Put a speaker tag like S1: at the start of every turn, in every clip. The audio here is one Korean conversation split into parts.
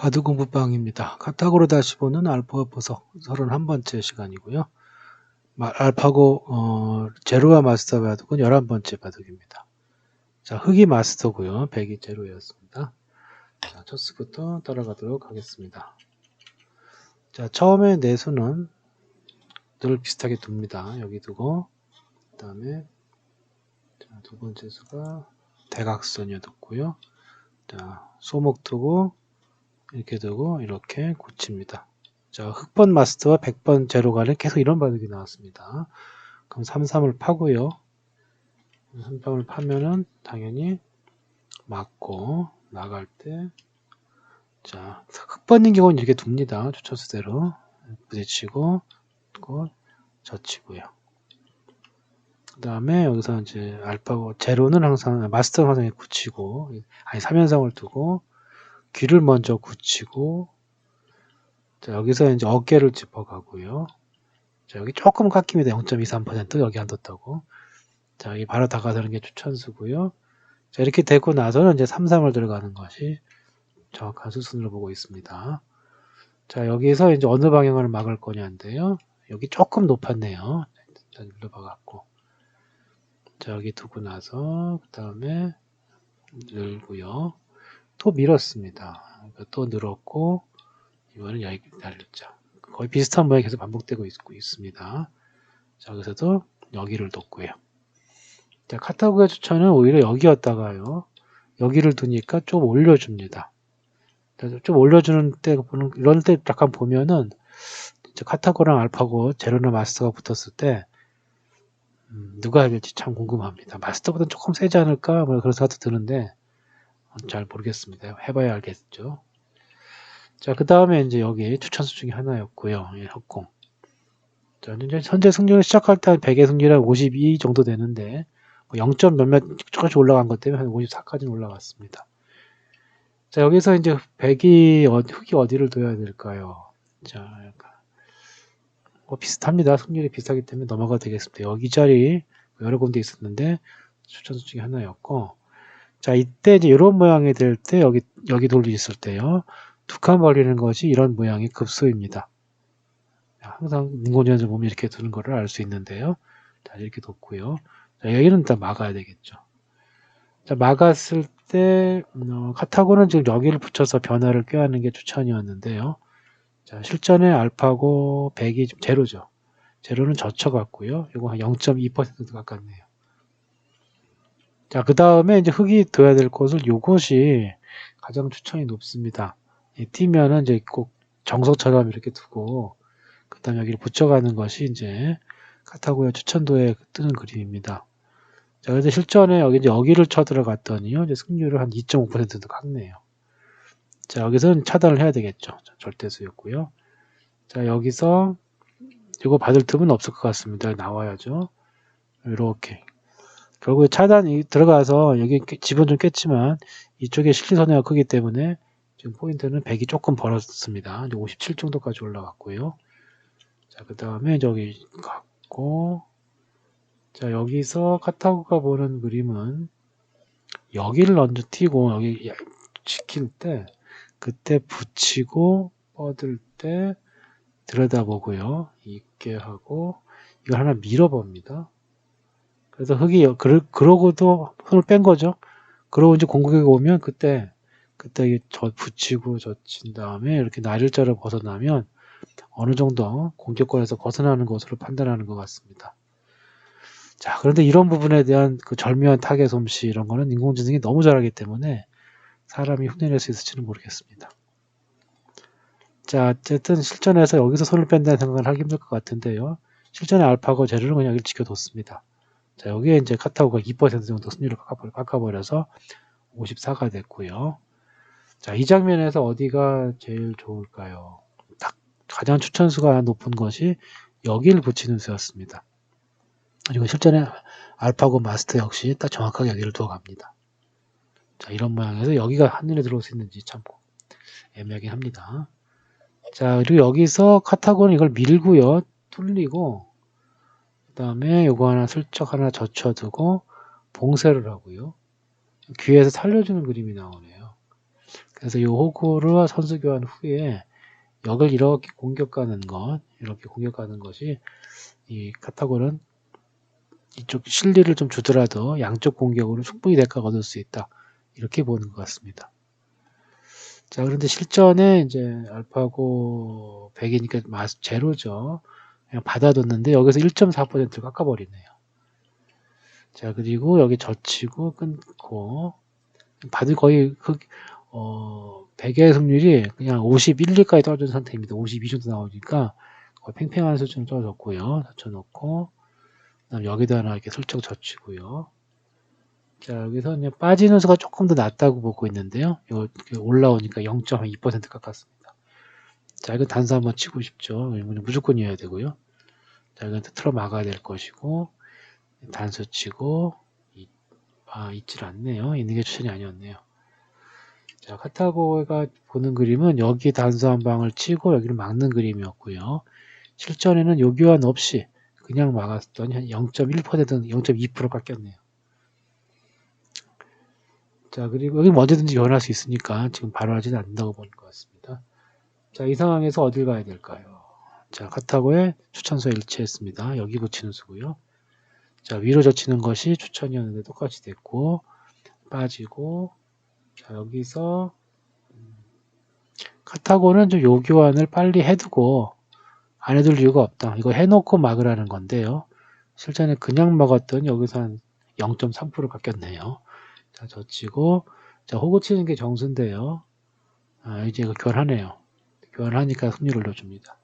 S1: 바둑 공부방입니다. 카타고로 다시 보는 알파고 보석 31번째 시간이고요. 마- 알파고 어, 제로와 마스터 바둑은 11번째 바둑입니다. 자, 흑이 마스터고요. 백이 제로였습니다. 자, 첫 수부터 따라가도록 하겠습니다. 자, 처음에 네 수는 늘 비슷하게 둡니다. 여기 두고 그 다음에 두 번째 수가 대각선이었고요. 자, 소목 두고 이렇게 두고 이렇게 굳힙니다. 자, 흑번 마스터와 100번 제로가는 계속 이런 바둑이 나왔습니다. 그럼 33을 파고요. 3방을 파면은 당연히 맞고 나갈 때 자, 흑번인 경우는 이렇게 둡니다. 추천수대로 부딪히고 또 젖히고요. 그 다음에 여기서 이제 알파고 제로는 항상 마스터는 항상 굳히고 아니 3연상을 두고 귀를 먼저 굳히고 자, 여기서 이제 어깨를 짚어가고요. 자, 여기 조금 깎입니다. 0.23% 여기 안 뒀다고. 자, 여기 바로 다가서는 게 추천수고요. 자, 이렇게 되고 나서는 이제 3, 3을 들어가는 것이 정확한 수순으로 보고 있습니다. 자, 여기서 이제 어느 방향을 막을 거냐인데요. 여기 조금 높았네요. 일단 눌러봐갖고. 자, 여기 두고 나서, 그 다음에 늘고요. 또 밀었습니다. 그러니까 또 늘었고, 이번엔 여기 날렸죠. 거의 비슷한 모양이 계속 반복되고 있고 있 습니다. 자, 여기서도 여기를 뒀고요. 자, 카타고의 추천은 오히려 여기였다가요. 여기를 두니까 좀 올려줍니다. 좀 올려주는 때 보는 이런 때 약간 보면은 카타고랑 알파고 제로나 마스터가 붙었을 때 음, 누가 이길지 참 궁금합니다. 마스터보다 조금 세지 않을까 뭐 그런 생각도 드는데 어, 잘 모르겠습니다. 해봐야 알겠죠. 자, 그 다음에 이제 여기 추천수 중에 하나였고요. 예, 흑공. 자, 이제 현재 승률을 시작할 때 한 100의 승률이 한52 정도 되는데, 뭐 0점 몇몇 조금씩 올라간 것 때문에 한 54까지는 올라갔습니다. 자, 여기서 이제 100이, 어, 흑이 어디를 둬야 될까요? 자, 뭐 비슷합니다. 승률이 비슷하기 때문에 넘어가도 되겠습니다. 여기 자리 여러 군데 있었는데, 추천수 중에 하나였고, 자, 이때 이제 이런 모양이 될 때, 여기, 여기 돌이 있을 때요. 두 칸 벌리는 것이 이런 모양의 급소입니다. 항상 인공지능을 보면 이렇게 두는 것을 알 수 있는데요. 자, 이렇게 뒀고요. 자, 여기는 일단 막아야 되겠죠. 자, 막았을 때, 어, 카타고는 지금 여기를 붙여서 변화를 꾀하는 게 추천이었는데요. 자, 실전에 알파고 100이 좀 제로죠. 제로는 젖혀갔고요. 이거 한 0.2% 가깝네요. 자, 그 다음에 이제 흙이 둬야 될 곳을 요것이 가장 추천이 높습니다. 이 띄면은 이제 꼭 정석처럼 이렇게 두고 그 다음에 여기를 붙여가는 것이 이제 카타고의 추천도에 뜨는 그림입니다. 자, 그래서 실전에 여기 이제 여기를 쳐 들어갔더니요, 이제 승률을 한 2.5%도 깎네요. 자, 여기서는 차단을 해야 되겠죠. 자, 절대수였고요. 자, 여기서 이거 받을 틈은 없을 것 같습니다. 나와야죠. 이렇게. 결국에 차단이 들어가서 여기 집은 좀 깼지만 이쪽에 실리선회가 크기 때문에 지금 포인트는 100이 조금 벌었습니다. 이제 57 정도까지 올라갔고요. 자, 그 다음에 저기 갔고, 자, 여기서 카타고가 보는 그림은 여기를 먼저 튀고 여기 지킬 때, 그때 붙이고 뻗을 때 들여다보고요. 있게 하고, 이걸 하나 밀어봅니다. 그래서 흙이, 그러, 그러고도 손을 뺀 거죠. 그러고 이제 공격에 오면 그때 그때 저 붙이고 젖힌 다음에 이렇게 날일자를 벗어나면 어느 정도 공격권에서 벗어나는 것으로 판단하는 것 같습니다. 자, 그런데 이런 부분에 대한 그 절묘한 타겟 솜씨 이런 거는 인공지능이 너무 잘하기 때문에 사람이 흉내낼 수 있을지는 모르겠습니다. 자, 어쨌든 실전에서 여기서 손을 뺀다는 생각을 하기 힘들 것 같은데요. 실전에 알파고 제로는 그냥 여기를 지켜뒀습니다. 자, 여기에 이제 카타고가 2% 정도 승률을 깎아버려서 54가 됐고요. 자, 이 장면에서 어디가 제일 좋을까요? 딱 가장 추천수가 높은 것이 여기를 붙이는 수였습니다. 그리고 실전에 알파고 마스터 역시 딱 정확하게 여기를 두어 갑니다. 자, 이런 모양에서 여기가 한눈에 들어올 수 있는지 참 애매하긴 합니다. 자, 그리고 여기서 카타고는 이걸 밀고요. 뚫리고, 그 다음에 요거 하나 슬쩍 하나 젖혀두고, 봉쇄를 하고요. 귀에서 살려주는 그림이 나오네요. 그래서 이 호구를 선수 교환 후에 역을 이렇게 공격하는 것, 이렇게 공격하는 것이 이 카타고는 이쪽 실리를 좀 주더라도 양쪽 공격으로 충분히 대가가 얻을 수 있다. 이렇게 보는 것 같습니다. 자, 그런데 실전에 이제 알파고 100이니까 마스 제로죠. 받아뒀는데 여기서 1.4%를 깎아버리네요. 자, 그리고 여기 젖히고 끊고 받을 거의 그, 어, 100의 승률이 그냥 51, 2까지 떨어진 상태입니다. 52 정도 나오니까 거의 팽팽한 수준으로 떨어졌고요. 젖혀놓고 그다음 여기다 이렇게 슬쩍 젖히고요. 자, 여기서 빠지는 수가 조금 더 낮다고 보고 있는데요. 이거 올라오니까 0.2% 깎았습니다. 자, 이거 단수 한번 치고 싶죠. 이건 무조건이어야 되고요. 자, 이건 틀어 막아야 될 것이고, 단수 치고, 이, 아, 있질 않네요. 있는 게 추천이 아니었네요. 자, 카타고가 보는 그림은 여기 단수 한 방을 치고 여기를 막는 그림이었고요. 실전에는 요 교환 없이 그냥 막았더니 한 0.1%는 0.2% 깎였네요. 자, 그리고 여기 언제든지 변할 수 있으니까 지금 바로 하지는 않는다고 보는 것 같습니다. 자, 이 상황에서 어딜 가야 될까요? 자, 카타고에 추천수에 일치했습니다. 여기 붙이는 수고요. 자, 위로 젖히는 것이 추천이었는데 똑같이 됐고, 빠지고, 자, 여기서, 음, 카타고는 좀 요교환을 빨리 해두고, 안 해둘 이유가 없다. 이거 해놓고 막으라는 건데요. 실전에 그냥 막았더니 여기서 한 0.3% 깎였네요. 자, 젖히고, 자, 호구 치는 게 정수인데요. 아, 이제 이거 교환하네요. 교환하니까 승리를 올려줍니다.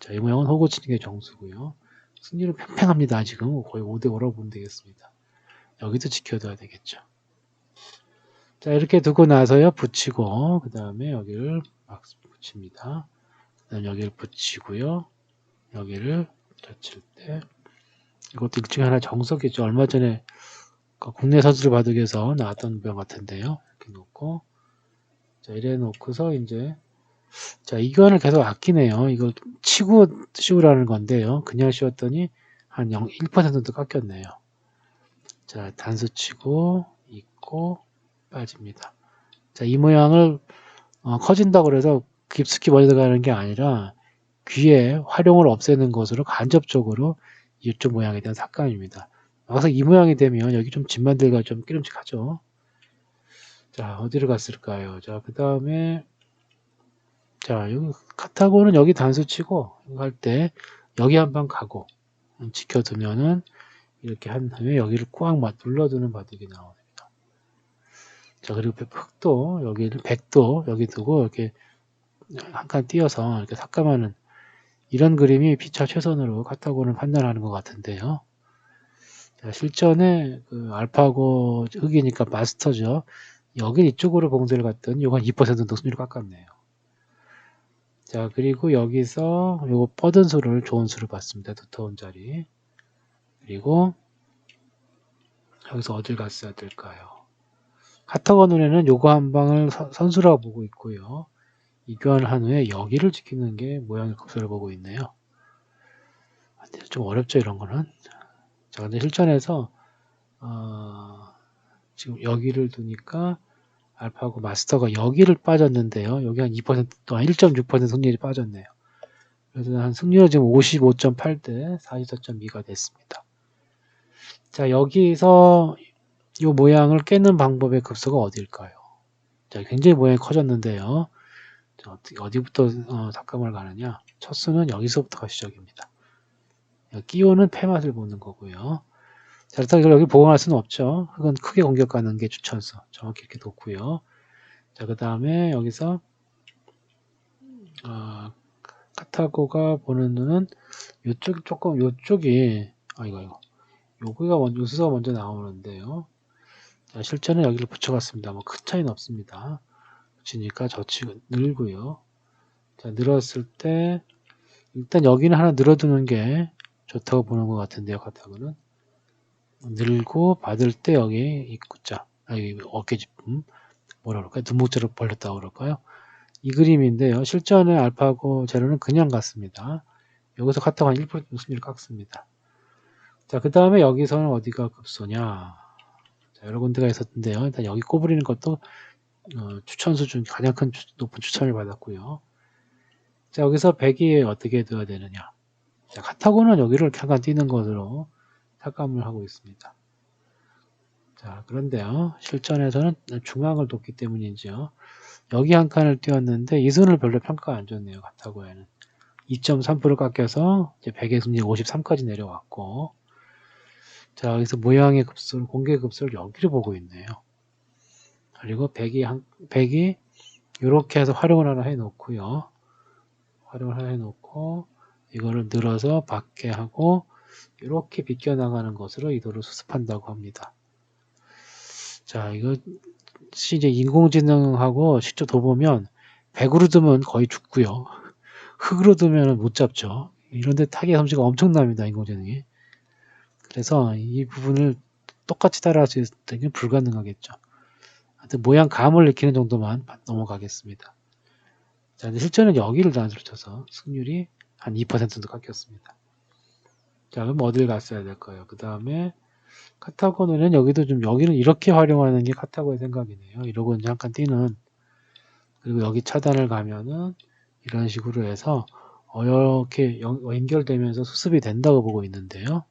S1: 자, 이 모양은 호구 치는 게 정수고요. 승리는 팽팽합니다. 지금 거의 5대5라고 보면 되겠습니다. 여기도 지켜둬야 되겠죠. 자, 이렇게 두고 나서요, 붙이고, 그 다음에 여기를 막 붙입니다. 그 다음 여기를 붙이고요. 여기를 젖힐 때, 이것도 일종의 하나 정석이죠. 얼마 전에 그 국내 선수를 위해서 나왔던 병 같은데요. 이렇게 놓고, 자, 이래 놓고서 이제, 자, 이 교환을 계속 아끼네요. 이거 치고 씌우라는 건데요. 그냥 씌웠더니 한 0, 1%도 깎였네요. 자, 단수 치고, 있고, 빠집니다. 자, 이 모양을 어, 커진다고 그래서 깊숙이 먼저 들어가는 게 아니라 귀에 활용을 없애는 것으로 간접적으로 이쪽 모양에 대한 삭감입니다. 막상 이 모양이 되면 여기 좀 집만들기가 좀 끼름직하죠. 자, 어디로 갔을까요? 자, 그 다음에 자, 여기 카타고는 여기 단수 치고 할 때 여기 한방 가고 지켜두면은 이렇게 한 다음에 여기를 꽉 눌러두는 바둑이 나옵니다. 자, 그리고 흑도 여기를 백도 여기 두고 이렇게 한 칸 띄어서 이렇게 삭감하는 이런 그림이 피차 최선으로 카타고는 판단하는 것 같은데요. 자, 실전에 그 알파고 흑이니까 마스터죠. 여기 이쪽으로 봉쇄를 갔더니 요건 2%도 승률을 깎았네요. 자, 그리고 여기서 요거 뻗은 수를 좋은 수를 봤습니다. 두터운 자리. 그리고 여기서 어딜 갔어야 될까요? 카타고 눈에는 요거 한 방을 선수라고 보고 있고요. 이 교환을 한 후에 여기를 지키는 게 모양의 급소를 보고 있네요. 좀 어렵죠, 이런 거는. 자, 근데 실전에서, 어, 지금 여기를 두니까 알파고 마스터가 여기를 빠졌는데요. 여기 한 2% 또한 1.6% 승률이 빠졌네요. 그래서 한 승률은 지금 55.8 대 44.2가 됐습니다. 자, 여기서 이 모양을 깨는 방법의 급소가 어딜까요? 자, 굉장히 모양이 커졌는데요. 자, 어디부터 어, 삭감을 가느냐? 첫 수는 여기서부터가 시작입니다. 끼오는 폐맛을 보는 거고요. 자, 이걸 여기 보강할 수는 없죠. 그건 크게 공격하는 게 추천서. 정확히 이렇게 놓고요. 자, 그 다음에 여기서 어, 카타고가 보는 눈은 이쪽 조금 이쪽이 아 이거 이거 여기가 먼저 요수가 먼저 나오는데요. 자, 실전에 여기를 붙여봤습니다. 뭐 큰 차이는 없습니다. 붙이니까 저치고 늘고요. 자, 늘었을 때 일단 여기는 하나 늘어두는 게 좋다고 보는 것 같은데요. 카타고는 늘고 받을 때 여기 입구자, 아, 여기 어깨집음 뭐라 그럴까요? 눈목자로 벌렸다고 그럴까요? 이 그림인데요. 실전에 알파고 제로는 그냥 같습니다. 여기서 카타가 1% 승률을 깎습니다. 자, 그 다음에 여기서는 어디가 급소냐? 자, 여러 군데가 있었는데요. 일단 여기 꼬부리는 것도 어, 추천수 중 가장 큰 추- 높은 추천을 받았고요. 자 여기서 백이 어떻게 되어야 되느냐? 자 카타고는 여기를 잠깐 띄는 것으로 삭감을 하고 있습니다. 자 그런데요 실전에서는 중앙을 뒀기 때문인지요. 여기 한 칸을 띄웠는데 이 선을 별로 평가 안 줬네요. 카타고에는 2.3% 깎여서 이제 100의 승리 53까지 내려왔고 자 여기서 모양의 급수를 공개 급수를 여기를 보고 있네요. 그리고 100이 한 100이 이렇게 해서 활용을 하나 해 놓고요. 활용을 하나 해 놓고 이거를 늘어서 받게 하고 이렇게 비껴 나가는 것으로 이도를 수습한다고 합니다. 자 이거 이제 인공지능하고 직접 둬보면 100으로 두면 거의 죽고요. 흙으로 두면 못 잡죠. 이런데 타겟 솜씨가 엄청납니다. 인공지능이. 그래서 이 부분을 똑같이 따라할 수 있다면 불가능하겠죠. 하여튼 모양 감을 익히는 정도만 넘어가겠습니다. 자, 실전은 여기를 단수로 쳐서 승률이 한 2% 정도 깎였습니다. 자, 그럼 어딜 갔어야 될까요? 그 다음에 카타고는 여기도 좀 여기는 이렇게 활용하는 게 카타고의 생각이네요. 이러고 이제 한칸 띄는 그리고 여기 차단을 가면은 이런 식으로 해서 어, 이렇게 연- 연결되면서 수습이 된다고 보고 있는데요.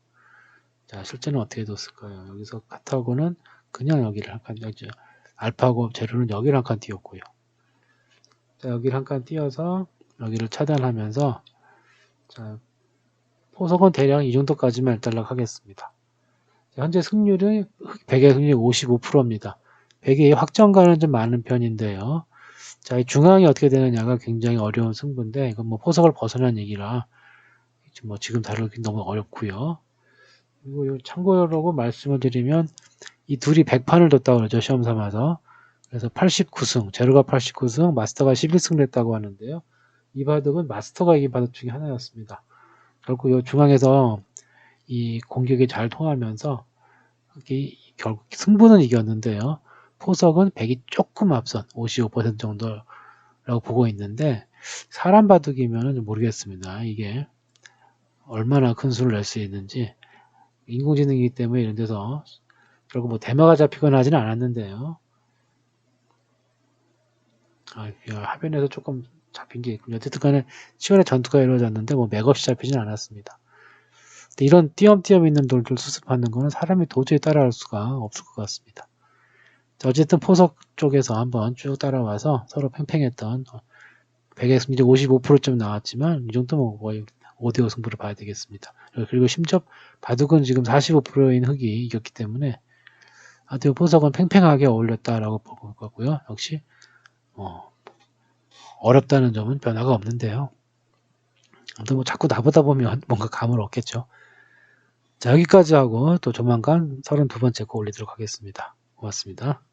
S1: 자, 실제는 어떻게 뒀을까요? 여기서 카타고는 그냥 여기를 한 칸, 여기 알파고 재료는 여기를 한 칸 띄웠고요. 자, 여기를 한 칸 띄워서 여기를 차단하면서 자, 포석은 대략 이 정도까지만 일단락 하겠습니다. 자, 현재 승률은 100의 승률이 55%입니다. 100의 확정가는 좀 많은 편인데요. 자, 이 중앙이 어떻게 되느냐가 굉장히 어려운 승부인데, 이건 뭐 포석을 벗어난 얘기라, 지금 뭐 지금 다루기 너무 어렵고요. 그리고 요 참고로 말씀을 드리면, 이 둘이 100판을 뒀다고 그러죠, 시험 삼아서. 그래서 89승, 제로가 89승, 마스터가 11승을 했다고 하는데요. 이 바둑은 마스터가 이긴 바둑 중에 하나였습니다. 결국 요 중앙에서 이 공격이 잘 통하면서, 이게 결국 승부는 이겼는데요. 포석은 100이 조금 앞선 55% 정도라고 보고 있는데 사람 바둑이면 모르겠습니다. 이게 얼마나 큰 수를 낼 수 있는지 인공지능이기 때문에 이런 데서 결국 뭐 대마가 잡히거나 하지는 않았는데요. 아, 이 화면에서 조금 잡힌 게 있군요. 어쨌든 간에 치열의 전투가 이루어졌는데 뭐 맥없이 잡히진 않았습니다. 이런 띄엄띄엄 있는 돌들 수습하는 거는 사람이 도저히 따라할 수가 없을 것 같습니다. 자, 어쨌든 포석 쪽에서 한번 쭉 따라와서 서로 팽팽했던 100의 승률이 55%쯤 나왔지만 이 정도면 거의 5대5 승부를 봐야 되겠습니다. 그리고 심지어 바둑은 지금 45%인 흑이 이겼기 때문에 아주 포석은 팽팽하게 어울렸다라고 볼 거고요. 역시 어, 어렵다는 점은 변화가 없는데요. 아무튼 뭐 자꾸 나보다 보면 뭔가 감을 얻겠죠. 자 여기까지 하고 또 조만간 32번째 거 올리도록 하겠습니다. 고맙습니다.